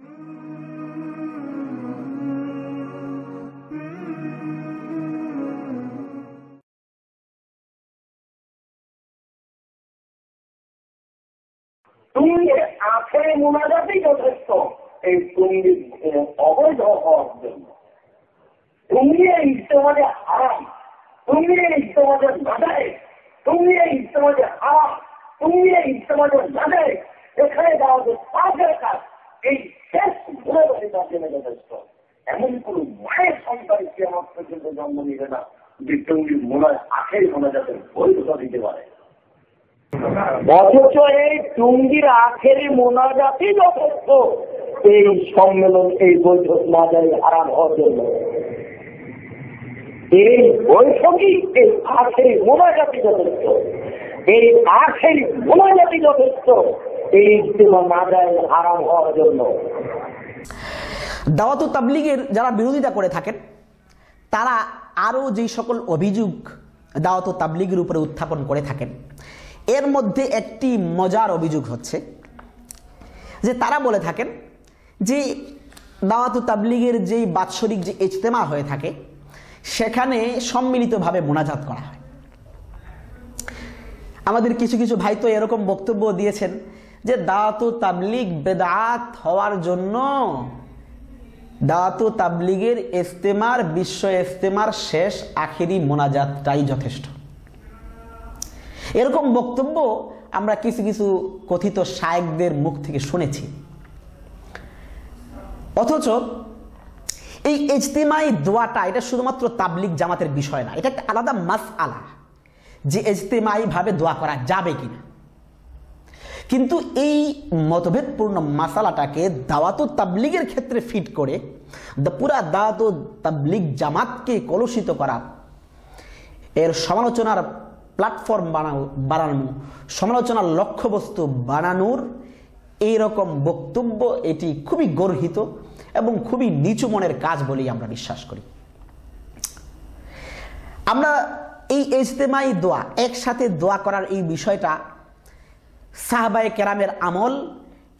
তুঙ্গের আখের মোনাজাতেই যথেষ্ট। এই তুঙ্গির অবৈধ হওয়ার জন্য। তুঙ্গিয়ে ইস্তমাজে হারাম। তুঙ্গিয়ে ইস্তমাজে নাদায় তুঙ্গিয়ে ইস্তমাজে হারাম। তুঙ্গিয়ে ইস্তমাজে নাদায় এখানে যাওয়া যে পাঁচের কাজ। এই শেষ ধরে তার জন্য যথেষ্ট এমন কোন মায়ের সন্তান সে আমার পর্যন্ত জন্ম নিবে না। যে টুঙ্গি মোনায় আখের মোনাজাতের বৈধতা দিতে পারে। অথচ এই টুঙ্গির আখেরি মোনাজাতই যথেষ্ট। এই সম্মেলন এই বৈঠক না যায় আরাম হওয়ার জন্য। এই বৈঠকই এই আখেরি মোনাজাতি যথেষ্ট। এই আখেরি মোনাজাতি যথেষ্ট। দাওয়াত তাবলিগের যারা বিরোধিতা করে থাকেন, তারা আরও যেই সকল অভিযোগ দাওয়াত তাবলিগের উপরে উত্থাপন করে থাকেন, এর মধ্যে একটি মজার অভিযোগ হচ্ছে যে তারা বলে থাকেন যে দাওয়াত তাবলিগের যেই বাৎসরিক যে ইজতেমা হয়ে থাকে, সেখানে সম্মিলিতভাবে মোনাজাত করা হয়। আমাদের কিছু কিছু ভাই তো এরকম বক্তব্য দিয়েছেন যে দাওয়াত তাবলিগ বেদাত হওয়ার জন্য দাওয়াত তাবলিগের ইস্তেমার, বিশ্ব ইস্তেমার শেষ, আখেরি মোনাজাতটাই যথেষ্ট। এরকম বক্তব্য আমরা কিছু কিছু কথিত শায়েকদের মুখ থেকে শুনেছি। অথচ এই ইজতেমাই দোয়াটা, এটা শুধুমাত্র তাবলিগ জামাতের বিষয় না, এটা একটা আলাদা মাস আলা যে ইজতেমাই ভাবে দোয়া করা যাবে কিনা। কিন্তু এই মতভেদপূর্ণ মাসালাটাকে দাওয়াত তাবলিগের ক্ষেত্রে ফিট করে পুরা দাওয়াত তাবলিগ জামাতকে কলুষিত করা, এর সমালোচনার প্ল্যাটফর্ম বানানো বানানো সমালোচনার লক্ষ্যবস্তু বানানোর এইরকম বক্তব্য এটি খুবই গর্হিত এবং খুবই নিচু মনের কাজ বলেই আমরা বিশ্বাস করি। আমরা এই ইজতেমাই দোয়া, একসাথে দোয়া করার এই বিষয়টা সাহবায় কেরামের আমল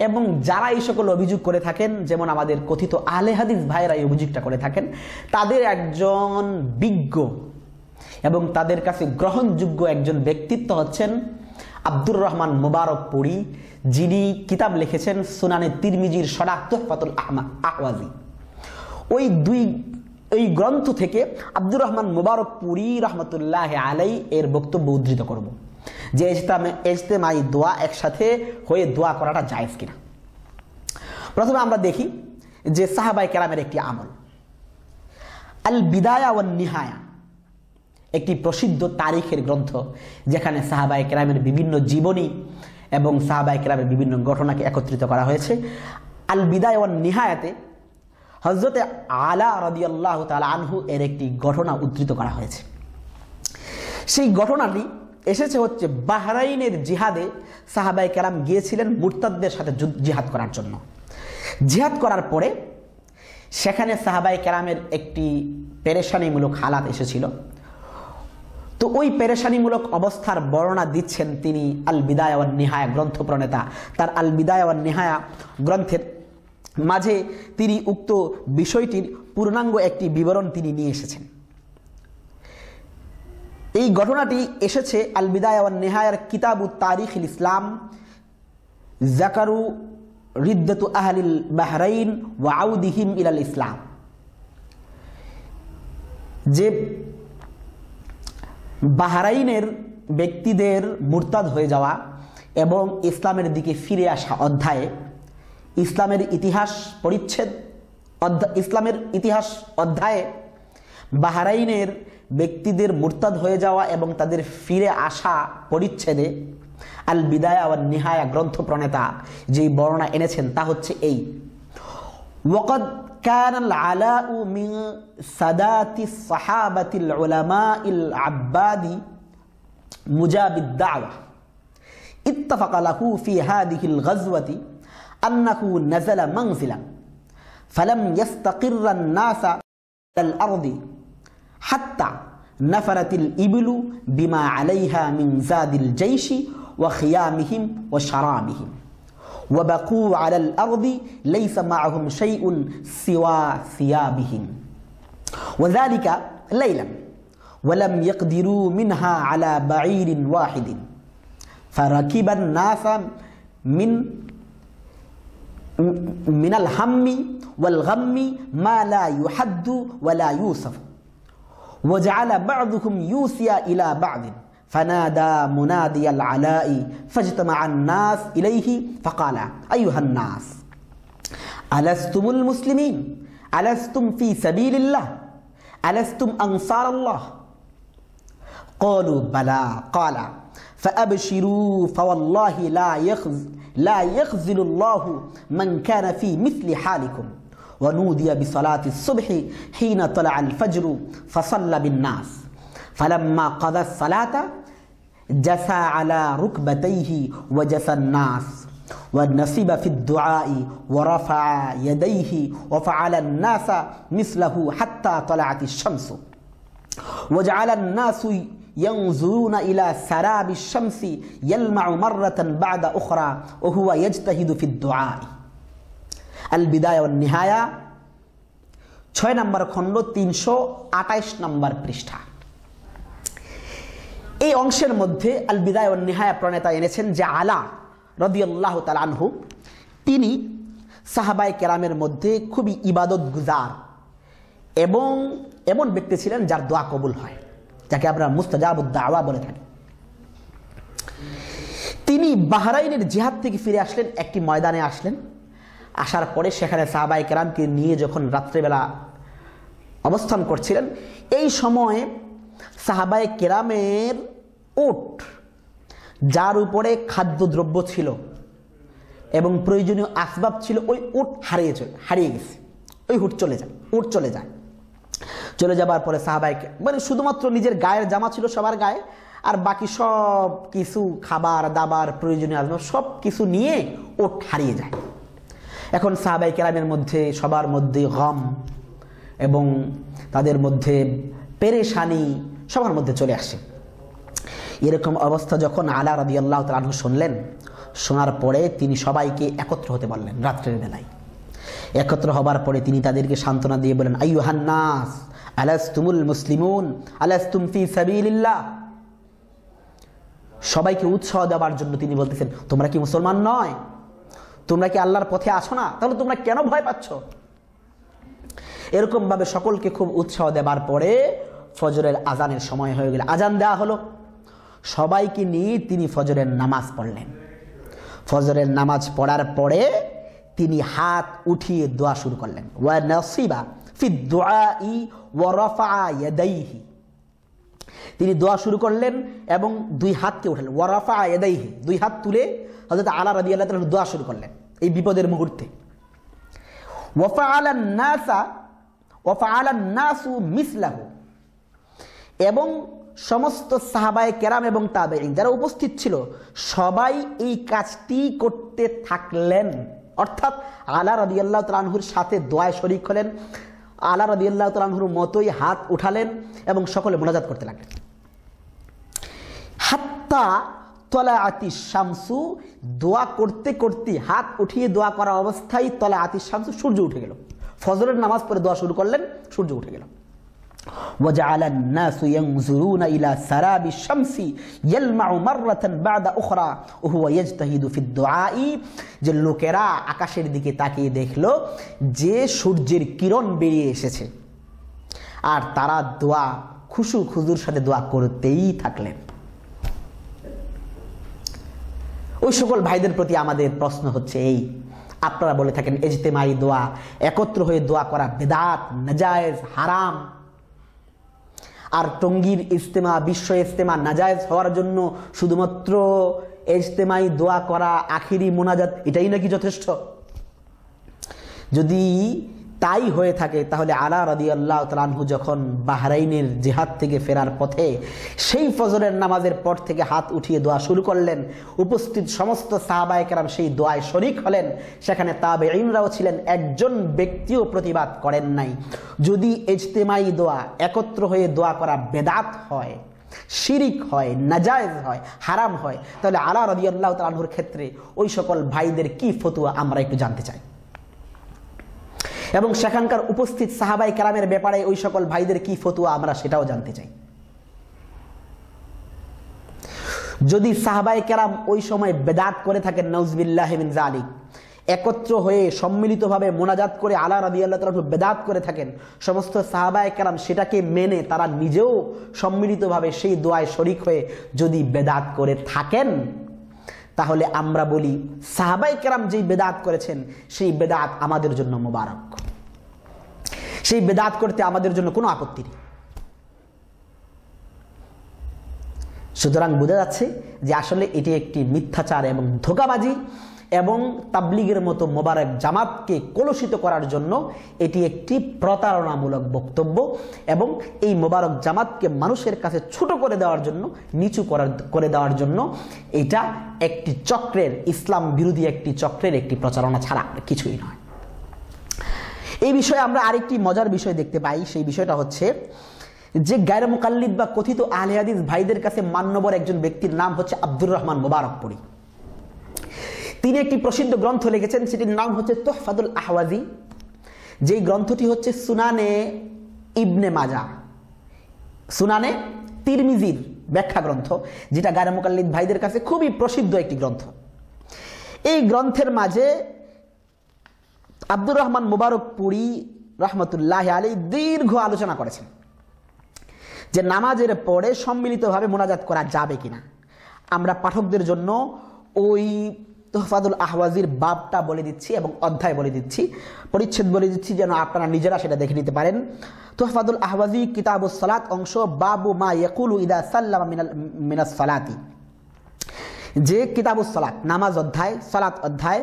এবং যারা এই সকল অভিযোগ করে থাকেন, যেমন আমাদের কথিত আলে হাদিস ভাইয়েরা এই অভিযোগটা করে থাকেন, তাদের একজন বিজ্ঞ এবং তাদের কাছে গ্রহণযোগ্য একজন ব্যক্তিত্ব হচ্ছেন আব্দুর রহমান মোবারক পুরী, যিনি কিতাব লিখেছেন সুনানে তিরমিজির সরাক তোহফাতুল আহমা, আহওয়াজি। ওই দুই, এই গ্রন্থ থেকে আব্দুর রহমান মুবারক পুরী রহমতুল্লাহ আলাই এর বক্তব্য উদ্ধৃত করব। যে ইজতেমাই দোয়া একসাথে হয়ে দোয়া করাটা জায়েজ কিনা। প্রথমে আমরা দেখি যে সাহাবাই কেরামের একটি আমল। আল বিদায়া ও নিহায়া, একটি প্রসিদ্ধ তারিখের গ্রন্থ যেখানে সাহাবাই কেরামের বিভিন্ন জীবনী এবং সাহাবাই কেরামের বিভিন্ন ঘটনাকে একত্রিত করা হয়েছে। আল বিদায় ও নিহায়াতে হজরতে আলা রদি আল্লাহ তালা আনহু এর একটি ঘটনা উদ্ধৃত করা হয়েছে। সেই ঘটনাটি এসেছে হচ্ছে বাহরাইনের জিহাদে সাহাবাই কালাম গিয়েছিলেন মুরতাদদের সাথে জিহাদ করার জন্য। জিহাদ করার পরে সেখানে সাহাবাই কালামের একটি পেরেশানিমূলক হালাত এসেছিল। তো ওই পেরেশানিমূলক অবস্থার বর্ণনা দিচ্ছেন তিনি আল বিদায় নিহায়া গ্রন্থ প্রণেতা তার আল বিদায় নিহায়া গ্রন্থের মাঝে তিনি উক্ত বিষয়টির পূর্ণাঙ্গ একটি বিবরণ তিনি নিয়ে এসেছেন। এই ঘটনাটি এসেছে আল বিদায় নেহায়ার কিতাবু তারিখ ইসলাম জাকারু রিদ্দতু আহলিল বাহরাইন ওয়াউদিহিম ইলাল ইসলাম। যে বাহরাইনের ব্যক্তিদের মুরতাদ হয়ে যাওয়া এবং ইসলামের দিকে ফিরে আসা অধ্যায়ে ইসলামের ইতিহাস পরিচ্ছেদ ইসলামের ইতিহাস অধ্যায়ে বাহারাইনের ব্যক্তিদের মুরতাদ হয়ে যাওয়া এবং তাদের ফিরে আসা পরিচ্ছেদে আল বিদায়া ও নিহায়া গ্রন্থ প্রণেতা যেই বর্ণনা এনেছেন তা হচ্ছে এই ওকদ كان العلاء من سادات الصحابة العلماء العباد مجاب الدعوة اتفق له في هذه الغزوة أنه نزل منزلا فلم يستقر الناس على الأرض حتى نفرت الإبل بما عليها من زاد الجيش وخيامهم وشرابهم. وبقوا على الأرض ليس معهم شيء سوى ثيابهم. وذلك ليلا ولم يقدروا منها على بعير واحد. فركب الناس من من الهم والغم ما لا يحد ولا يوصف. وجعل بعضهم يوسي إلى بعض. فنادى منادي العلاء فاجتمع الناس إليه فقال أيها الناس ألستم المسلمين؟ ألستم في سبيل الله؟ ألستم أنصار الله؟ قالوا بلى. قال فأبشروا فوالله لا يخز لا يخزل الله من كان في مثل حالكم. ونودي بصلاة الصبح حين طلع الفجر فصلى بالناس. فلما قضى الصلاة جثى على ركبتيه وجثى الناس. ونصب في الدعاء ورفع يديه وفعل الناس مثله حتى طلعت الشمس. وجعل الناس ينظرون إلى سراب الشمس يلمع مرة بعد أخرى وهو يجتهد في الدعاء. আল বিদায় নিহায়া। ছয় নম্বর খণ্ড, তিনশো আটাইশ নম্বর পৃষ্ঠা। এই অংশের মধ্যে আল বিদায় নিহায়া প্রণেতা এনেছেন যে আলা রদিউল্লাহ তালানহু তিনি সাহাবাই কেরামের মধ্যে খুবই ইবাদত গুজার এবং এমন ব্যক্তি ছিলেন যার দোয়া কবুল হয়, যাকে আমরা মুস্তাজাবুদ্দাওয়া বলে থাকি। তিনি বাহরাইনের জিহাদ থেকে ফিরে আসলেন, একটি ময়দানে আসলেন। আসার পরে সেখানে সাহাবাই কেরামকে নিয়ে যখন রাত্রেবেলা অবস্থান করছিলেন, এই সময়ে সাহাবাই কেরামের উট, যার উপরে খাদ্যদ্রব্য ছিল এবং প্রয়োজনীয় আসবাব ছিল, ওই উট হারিয়ে চলে, হারিয়ে গেছে। ওই হুট চলে যায়, উট চলে যায়। চলে যাবার পরে সাহাবাইকে মানে শুধুমাত্র নিজের গায়ের জামা ছিল সবার গায়ে, আর বাকি সব কিছু, খাবার, দাবার, প্রয়োজনীয় আসবাব, সব কিছু নিয়ে ওট হারিয়ে যায়। এখন সাহাবাই কেরামের মধ্যে, সবার মধ্যে গম এবং তাদের মধ্যে পেরেশানি সবার মধ্যে চলে আসে। এরকম অবস্থা যখন আলা রবি আল্লাহ তালু শুনলেন, শোনার পরে তিনি সবাইকে একত্র হতে বললেন রাত্রের বেলায়। একত্র হবার পরে তিনি তাদেরকে সান্ত্বনা দিয়ে বলেন আইহান্নাস আলাস্তুমুল মুসলিমুন, আলাস্তুম ফি সাবিলিল্লাহ। সবাইকে উৎসাহ দেওয়ার জন্য তিনি বলতেছেন, তোমরা কি মুসলমান নয়? তোমরা কি আল্লাহর পথে আসো না? তাহলে তোমরা কেন ভয় পাচ্ছ? এরকম ভাবে সকলকে খুব উৎসাহ দেবার পরে ফজরের আজানের সময় হয়ে গেলে। আজান দেওয়া হলো। সবাইকে নিয়ে তিনি ফজরের নামাজ পড়লেন। ফজরের নামাজ পড়ার পরে তিনি হাত উঠিয়ে দোয়া শুরু করলেন। নসিবা ফি রাফা ইয়াদাইহি। তিনি দোয়া শুরু করলেন এবং দুই হাতকে উঠালেন। ওয়ারাফা এদাইহি দুই হাত তুলে হজরত আলা রবি আল্লাহ দোয়া শুরু করলেন। এই বিপদের মুহূর্তে। ওয়াফা আলান নাসা ওয়াফা আলান নাসু মিসলাহু। এবং সমস্ত সাহাবায় কেরাম এবং তাবে যারা উপস্থিত ছিল, সবাই এই কাজটি করতে থাকলেন। অর্থাৎ আলা রবি আল্লাহ তালাহুর সাথে দোয়ায় শরিক হলেন, আলা রবি আল্লাহ তালাহুর মতোই হাত উঠালেন এবং সকলে মোনাজাত করতে লাগলেন। হাত্তা তলা আতি শামসু দোয়া করতে করতে হাত উঠিয়ে দোয়া করা অবস্থায় তলা আতি শামসু সূর্য উঠে গেল ফজরের নামাজ পড়ে দোয়া শুরু করলেন সূর্য উঠে গেল وجعل الناس ينظرون إلى سراب الشمس يلمع مرة بعد أخرى وهو يجتهد في الدعاء যে লোকেরা আকাশের দিকে তাকিয়ে দেখলো যে সূর্যের কিরণ বেরিয়ে এসেছে আর তারা দোয়া খুশু খুজুর সাথে দোয়া করতেই থাকলেন ওই সকল ভাইদের প্রতি আমাদের প্রশ্ন হচ্ছে এই। আপনারা বলে থাকেন, এজতেমাই দোয়া, একত্র হয়ে দোয়া করা বেদাত, নাজায়েজ, হারাম। আর টঙ্গীর ইজতেমা, বিশ্ব ইজতেমা নাজায়েজ হওয়ার জন্য শুধুমাত্র ইজতেমাই দোয়া করা আখিরি মোনাজাত, এটাই নাকি যথেষ্ট? যদি তাই হয়ে থাকে, তাহলে আলা রদি আল্লাহ তালানহু যখন বাহরাইনের জেহাদ থেকে ফেরার পথে সেই ফজরের নামাজের পর থেকে হাত উঠিয়ে দোয়া শুরু করলেন, উপস্থিত সমস্ত সাহাবায়কেরাম সেই দোয়ায় শরিক হলেন, সেখানে তাবে ইনরাও ছিলেন, একজন ব্যক্তিও প্রতিবাদ করেন নাই। যদি এজতেমাই দোয়া একত্র হয়ে দোয়া করা বেদাত হয়, শিরিক হয়, নাজায়জ হয়, হারাম হয়, তাহলে আলা রদি আল্লাহ তালুর ক্ষেত্রে ওই সকল ভাইদের কি ফতুয়া আমরা একটু জানতে চাই? এবং সেখানকার উপস্থিত সাহাবাই কালামের ব্যাপারে ওই সকল ভাইদের কি ফতুয়া, আমরা সেটাও জানতে চাই। যদি সাহাবাই কেরাম ওই সময় বেদাত করে থাকেন নজবিল্লাহ জালিক একত্র হয়ে সম্মিলিতভাবে মোনাজাত করে আলা রাদি আল্লাহ তালা বেদাত করে থাকেন, সমস্ত সাহাবায় কেরাম সেটাকে মেনে তারা নিজেও সম্মিলিতভাবে সেই দোয়ায় শরিক হয়ে যদি বেদাত করে থাকেন তাহলে আমরা বলি, সাহাবাই কেরাম যেই বেদাত করেছেন, সেই বেদাত আমাদের জন্য মোবারক। সেই বেদাত করতে আমাদের জন্য কোনো আপত্তি নেই। সুতরাং বোঝা যাচ্ছে যে আসলে এটি একটি মিথ্যাচার এবং ধোকাবাজি। এবং তাবলিগের মতো মোবারক জামাতকে কলুষিত করার জন্য এটি একটি প্রতারণামূলক বক্তব্য এবং এই মোবারক জামাতকে মানুষের কাছে ছোট করে দেওয়ার জন্য, নিচু করার, করে দেওয়ার জন্য এটা একটি চক্রের, ইসলাম বিরোধী একটি চক্রের একটি প্রচারণা ছাড়া কিছুই নয়। এই বিষয়ে আমরা আরেকটি মজার বিষয় দেখতে পাই, সেই বিষয়টা হচ্ছে যে গায়ের মোকাল্লিদ বা কথিত আহলে হাদিস ভাইদের কাছে মান্যবর একজন ব্যক্তির নাম হচ্ছে আব্দুর রহমান মোবারকপুরি। তিনি একটি প্রসিদ্ধ গ্রন্থ লিখেছেন, সেটির নাম হচ্ছে তোহফাদুল আহওয়াজি। যেই গ্রন্থটি হচ্ছে সুনানে ইবনে মাজা সুনানে তিরমিজির ব্যাখ্যা গ্রন্থ, যেটা গায়ের মোকাল্লিদ ভাইদের কাছে খুবই প্রসিদ্ধ একটি গ্রন্থ। এই গ্রন্থের মাঝে আব্দুর রহমান মুবারকপুরি রহমতুল্লাহ আলী দীর্ঘ আলোচনা করেছেন যে নামাজের পরে সম্মিলিতভাবে মোনাজাত করা যাবে কিনা। আমরা পাঠকদের জন্য ওই তোহফাদুল আহওয়াজির বাপটা বলে দিচ্ছি এবং অধ্যায় বলে দিচ্ছি। পরিচ্ছেদ বলে দিচ্ছি যেন আপনারা নিজেরা সেটা দেখে নিতে পারেন। তোহফাদুল আহওয়াজি কিতাবুস সালাত অংশ বাবু মা ইয়াকুলু ইদা সাল্লামা মিনাস সালাতি। যে কিতাবুস সালাত, নামাজ অধ্যায়, সালাত অধ্যায়,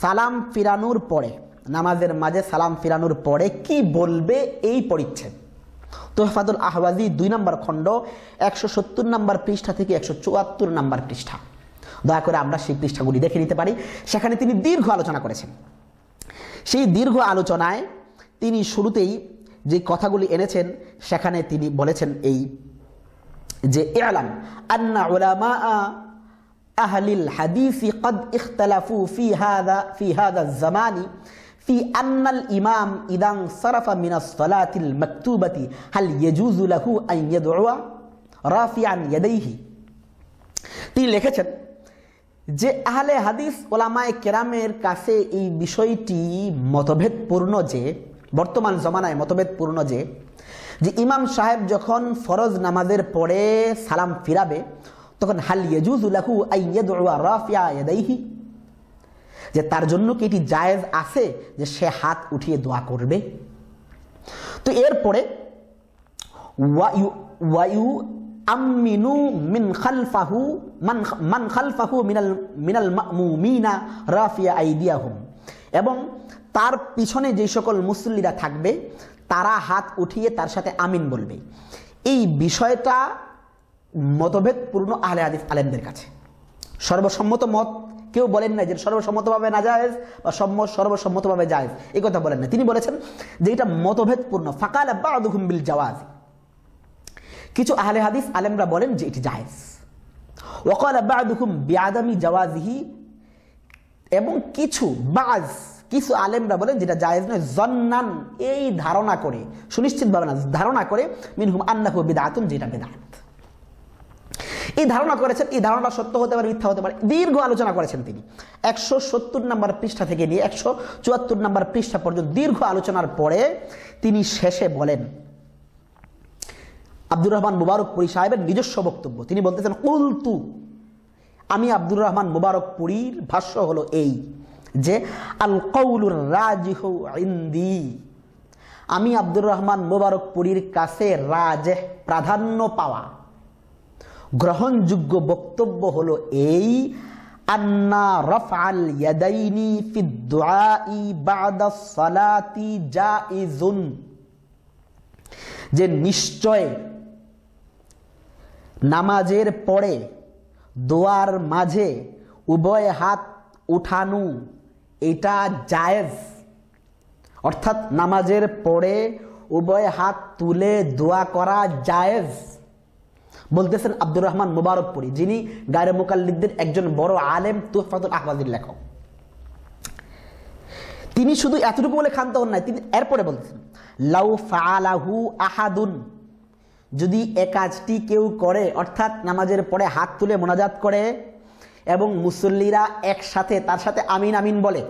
সালাম ফিরানোর পরে, নামাজের মাঝে সালাম ফিরানোর পরে কি বলবে এই পরিচ্ছেদ? তোহফাদুল আহওয়াজি দুই নম্বর খণ্ড, একশো সত্তর নম্বর পৃষ্ঠা থেকে একশো চুয়াত্তর নম্বর পৃষ্ঠা। দয়া করে আমরা সেই পৃষ্ঠাগুলি দেখে নিতে পারি সেখানে তিনি দীর্ঘ আলোচনা করেছেন সেই দীর্ঘ আলোচনায় তিনি শুরুতেই যে কথাগুলি এনেছেন সেখানে তিনি বলেছেন এই যে এলাম আন্না উলামা আহলিল হাদিসি কদ ইখতালাফু ফি হাদা ফি হাদা জামানি في أن الإمام إذا انصرف من الصلاة المكتوبة هل يجوز له أن يدعو رافعا يديه তিনি লিখেছেন যে আহলে হাদিস ওলামায় কেরামের কাছে এই বিষয়টি মতভেদপূর্ণ যে, বর্তমান জমানায় মতভেদপূর্ণ যে যে ইমাম সাহেব যখন ফরজ নামাজের পরে সালাম ফিরাবে, তখন হাল ইয়াজুজুলাহু আইয়াদুয়া যে তার জন্য কি এটি জায়েজ আছে যে সে হাত উঠিয়ে দোয়া করবে? তো এরপরে ওয়ায়ু ওয়ায়ু আমিনু মিন খালফাহু, মান মান খালফাহু মিনাল মিনাল মুমিনা রাফিয়া আইদিয়াহুম। এবং তার পিছনে যে সকল মুসল্লিরা থাকবে, তারা হাত উঠিয়ে তার সাথে আমিন বলবে। এই বিষয়টা মতভেদপূর্ণ আহলে হাদিস আলেমদের কাছে। সর্বসম্মত মত কেউ বলেন না যে সর্বসম্মতভাবে না জায়েজ বা সম্ম সর্বসম্মতভাবে জায়েজ। এই কথা বলেন না। তিনি বলেছেন যে এটা মতভেদপূর্ণ। ফাঁকা ফাকাল আব্বাহুম বিল জাওয়াজ। কিছু আহলে হাদিস আলেমরা বলেন যে এটি জায়েজ। ওকাল আব্বাহুম বিআদামি জাওয়াজিহি, এবং কিছু বাজ, কিছু আলেমরা বলেন যেটা জায়েজ নয়, জন্নান, এই ধারণা করে, সুনিশ্চিতভাবে না, ধারণা করে, মিনহুম আন্নাহু বিদাতুন যেটা বেদাত। এই ধারণা করেছেন, এই ধারণা সত্য হতে পারে, মিথ্যা হতে পারে, দীর্ঘ আলোচনা করেছেন তিনি। একশো সত্তর নম্বর পৃষ্ঠা থেকে নিয়ে একশো চুয়াত্তর নম্বর পৃষ্ঠা পর্যন্ত দীর্ঘ আলোচনার পরে তিনি শেষে বলেন আব্দুর রহমান মুবারকপুরী সাহেবের নিজস্ব বক্তব্য। তিনি বলতেছেন কুলতু আমি আব্দুর রহমান মুবারকপুরীর ভাষ্য হলো এই যে, আল কৌলুর রাজিহ আমি আব্দুর রহমান মুবারকপুরীর কাছে রাজে প্রাধান্য পাওয়া। গ্রহণযোগ্য বক্তব্য হলো এই, আন্না রফআল ইয়াদাইনি যে নিশ্চয় নামাজের পরে দোয়ার মাঝে উভয় হাত উঠানো, এটা জায়েজ। অর্থাৎ নামাজের পরে উভয় হাত তুলে দোয়া করা জায়েজ। বলতেছেন আব্দুর রহমান মুবারকপুরি, যিনি গায়ের মুকাল্লিদদের একজন বড় আলেম তুফাতুল আহবাদির লেখক। তিনি শুধু এতটুকু বলে ক্ষান্ত হন নাই, তিনি এরপরে বলতেছেন, লাউ ফালাহু আহাদুন। যদি এ কাজটি কেউ করে, অর্থাৎ নামাজের পরে হাত তুলে মোনাজাত করে এবং মুসল্লিরা একসাথে, তার সাথে আমিন আমিন বলে,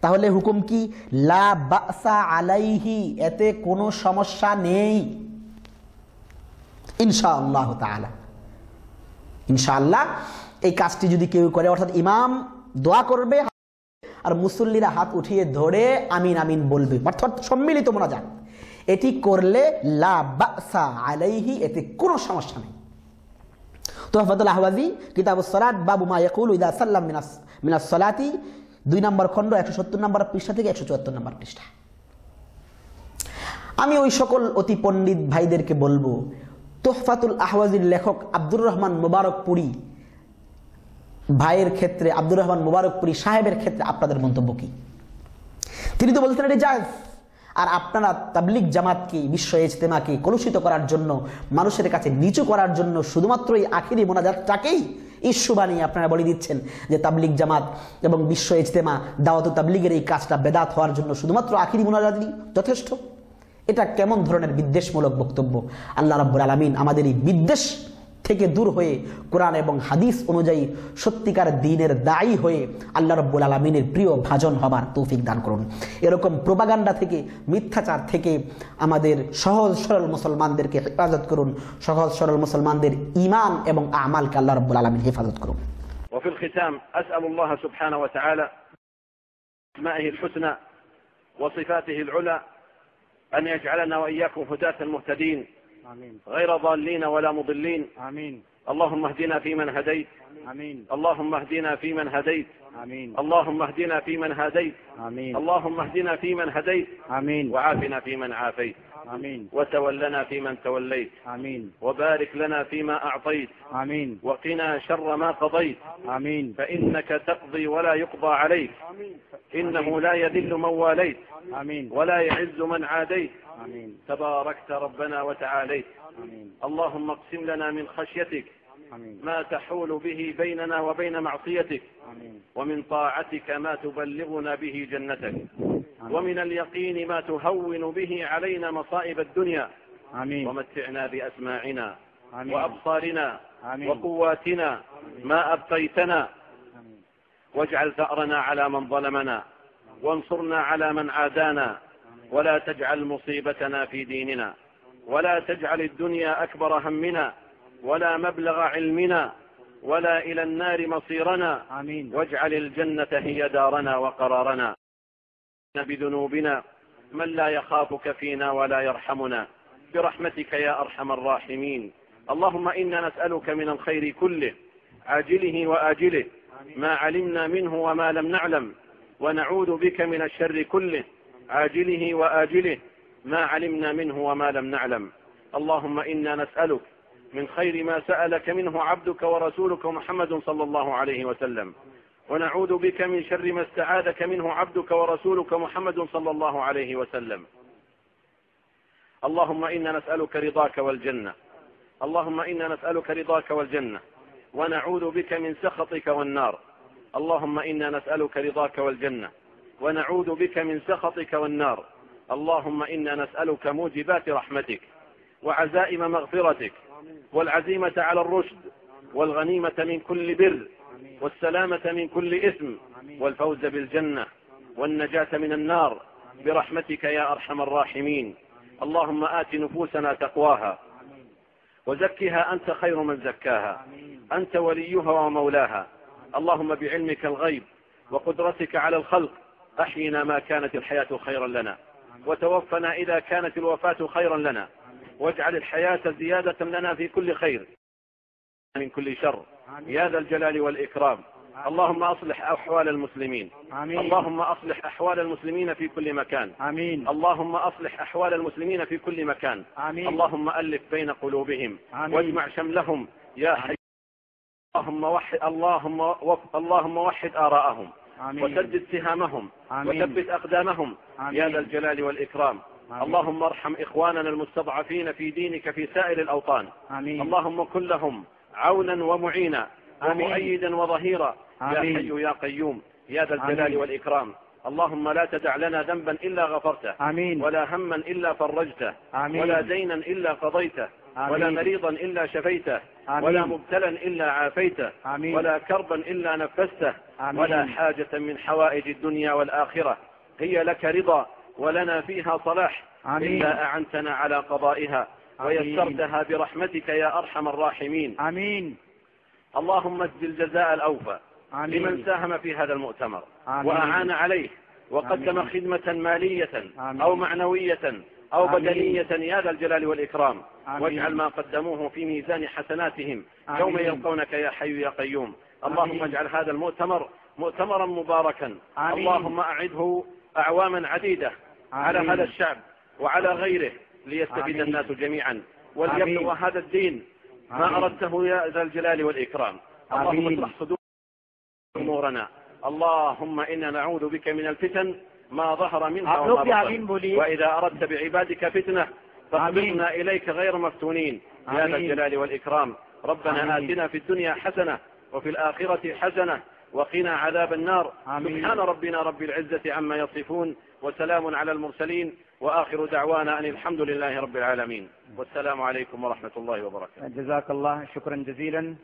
তাহলে হুকুম কি? লা বাসা আলাইহি, এতে কোনো সমস্যা নেই। ইনশাআল্লাহ তাআলা। ইনশাআল্লাহ, এই কাজটি যদি কেউ করে, অর্থাৎ ইমাম দোয়া করবে আর মুসল্লিরা হাত উঠিয়ে ধরে আমিন আমিন বলবে, অর্থাৎ সম্মিলিত মোনাজাত। এটি করলে আলাইহি, এতে কোনো সমস্যা নেই। তোহফাতুল আহওয়াজি কিতাব সলাত, বাবু মা ইয়াকুল সাল্লাম মিনাস মিনাস সলাতি, দুই নম্বর খণ্ড, একশো সত্তর নম্বর পৃষ্ঠা থেকে একশো চুয়াত্তর নম্বর পৃষ্ঠা। আমি ওই সকল অতি পণ্ডিত ভাইদেরকে বলব, তোহফাতুল আহওয়াজির লেখক আব্দুর রহমান মুবারকপুরি ভাইয়ের ক্ষেত্রে, আব্দুর রহমান মুবারকপুরি সাহেবের ক্ষেত্রে আপনাদের মন্তব্য কি? তিনি তো বলতেন এটি জায়জ। আর আপনারা তাবলিক জামাতকে, বিশ্ব ইজতেমাকে কলুষিত করার জন্য, মানুষের কাছে নিচু করার জন্য শুধুমাত্র এই আখিরি মোনাজাতটাকেই ইস্যু বানিয়ে আপনারা বলে দিচ্ছেন যে তাবলিক জামাত এবং বিশ্ব ইজতেমা দাওয়াত তাবলিগের এই কাজটা বেদাত হওয়ার জন্য শুধুমাত্র আখিরি মোনাজাতই যথেষ্ট। এটা কেমন ধরনের বিদ্বেষমূলক বক্তব্য? আল্লাহ রাব্বুল আলমিন আমাদের এই বিদ্বেষ থেকে দূর হয়ে কোরআন এবং হাদিস অনুযায়ী সত্যিকার দিনের দায়ী হয়ে আল্লাহ রব্বুল আলমিনের প্রিয় ভাজন হবার তৌফিক দান করুন এরকম প্রোপাগান্ডা থেকে মিথ্যাচার থেকে আমাদের সহজ সরল মুসলমানদেরকে হেফাজত করুন সহজ সরল মুসলমানদের ইমান এবং আমালকে আল্লাহ রব্বুল আলমিন হেফাজত করুন وفي الختام أسأل الله سبحانه وتعالى أسمائه الحسنى وصفاته العلى أن يجعلنا وإياكم هداة مهتدين آمين. غير ضالين ولا مضلين. آمين. اللهم اهدنا فيمن هديت. آمين. اللهم اهدنا فيمن هديت. آمين. اللهم اهدنا فيمن هديت. آمين. اللهم اهدنا فيمن هديت. آمين. وعافنا فيمن عافيت. آمين. وتولنا فيمن توليت. آمين. وبارك لنا فيما أعطيت. آمين. وقنا شر ما قضيت. آمين. فإنك تقضي ولا يقضى عليك. إنه لا يذل من واليت. آمين. ولا يعز من عاديت. آمين. تباركت ربنا وتعاليت. آمين. اللهم اقسم لنا من خشيتك آمين. ما تحول به بيننا وبين معصيتك آمين. ومن طاعتك ما تبلغنا به جنتك ومن اليقين ما تهون به علينا مصائب الدنيا آمين. ومتعنا بأسماعنا آمين. وأبصارنا آمين. وقواتنا ما أبقيتنا آمين. واجعل ثأرنا على من ظلمنا وانصرنا على من عادانا ولا تجعل مصيبتنا في ديننا ولا تجعل الدنيا أكبر همنا ولا مبلغ علمنا ولا إلى النار مصيرنا. آمين. واجعل الجنة هي دارنا وقرارنا. بذنوبنا من لا يخافك فينا ولا يرحمنا. برحمتك يا أرحم الراحمين. اللهم إنا نسألك من الخير كله عاجله وآجله ما علمنا منه وما لم نعلم ونعوذ بك من الشر كله. عاجله وآجله ما علمنا منه وما لم نعلم. اللهم إنا نسألك من خير ما سألك منه عبدك ورسولك محمد صلى الله عليه وسلم. ونعوذ بك من شر ما استعاذك منه عبدك ورسولك محمد صلى الله عليه وسلم. اللهم إنا نسألك رضاك والجنة. اللهم إنا نسألك رضاك والجنة. ونعوذ بك من سخطك والنار. اللهم إنا نسألك رضاك والجنة. ونعوذ بك من سخطك والنار. اللهم إنا نسألك موجبات رحمتك وعزائم مغفرتك والعزيمة على الرشد والغنيمة من كل بر والسلامة من كل إثم والفوز بالجنة والنجاة من النار. برحمتك يا أرحم الراحمين. اللهم آت نفوسنا تقواها وزكها أنت خير من زكاها. أنت وليها ومولاها. اللهم بعلمك الغيب وقدرتك على الخلق أحينا ما كانت الحياة خيرا لنا. وتوفنا إذا كانت الوفاة خيرا لنا. واجعل الحياة زيادة لنا في كل خير. من كل شر. يا ذا الجلال والإكرام. اللهم أصلح أحوال المسلمين. آمين. اللهم أصلح أحوال المسلمين في كل مكان. آمين. اللهم أصلح أحوال المسلمين في كل مكان. آمين. اللهم ألف بين قلوبهم. آمين. واجمع شملهم. يا حي اللهم وحد اللهم وحد آراءهم. آمين وسدد سهامهم آمين. وثبت أقدامهم آمين. يا ذا الجلال والإكرام آمين. اللهم ارحم إخواننا المستضعفين في دينك في سائر الأوطان آمين اللهم كن لهم عونا ومعينا آمين. ومؤيدا وظهيرا يا آمين. حي يا قيوم يا ذا الجلال آمين. والإكرام اللهم لا تدع لنا ذنبا إلا غفرته آمين ولا هما إلا فرجته آمين. ولا دينا إلا قضيته آمين. ولا مريضا إلا شفيته آمين. ولا مبتلا إلا عافيته آمين. ولا كربا إلا نفسته آمين. ولا حاجة من حوائج الدنيا والآخرة هي لك رضا ولنا فيها صلاح آمين. إلا أعنتنا على قضائها آمين. ويسرتها برحمتك يا أرحم الراحمين آمين اللهم اجزل الجزاء الأوفى آمين. لمن ساهم في هذا المؤتمر آمين. وأعان عليه وقدم آمين. خدمة مالية آمين. أو معنوية أو آمين. بدنية يا ذا الجلال والإكرام آمين. واجعل ما قدموه في ميزان حسناتهم آمين. يوم يلقونك يا حي يا قيوم اللهم. اجعل هذا المؤتمر مؤتمرا مباركا آمين. اللهم أعده أعواما عديدة على آمين. هذا الشعب وعلى غيره ليستفيد. الناس جميعا وليبلغ. هذا الدين ما. أردته يا ذا الجلال والإكرام اللهم آمين. اشرح صدور أمورنا اللهم إنا نعوذ بك من الفتن ما ظهر منها وما بطن. وإذا أردت بعبادك فتنة فاقبضنا إليك غير مفتونين. يا ذا الجلال والإكرام. ربنا آتنا في الدنيا حسنة وفي الآخرة حسنة وقنا عذاب النار. آمين. سبحان ربنا رب العزة عما يصفون وسلام على المرسلين وآخر دعوانا أن الحمد لله رب العالمين. والسلام عليكم ورحمة الله وبركاته. جزاك الله شكرا جزيلا.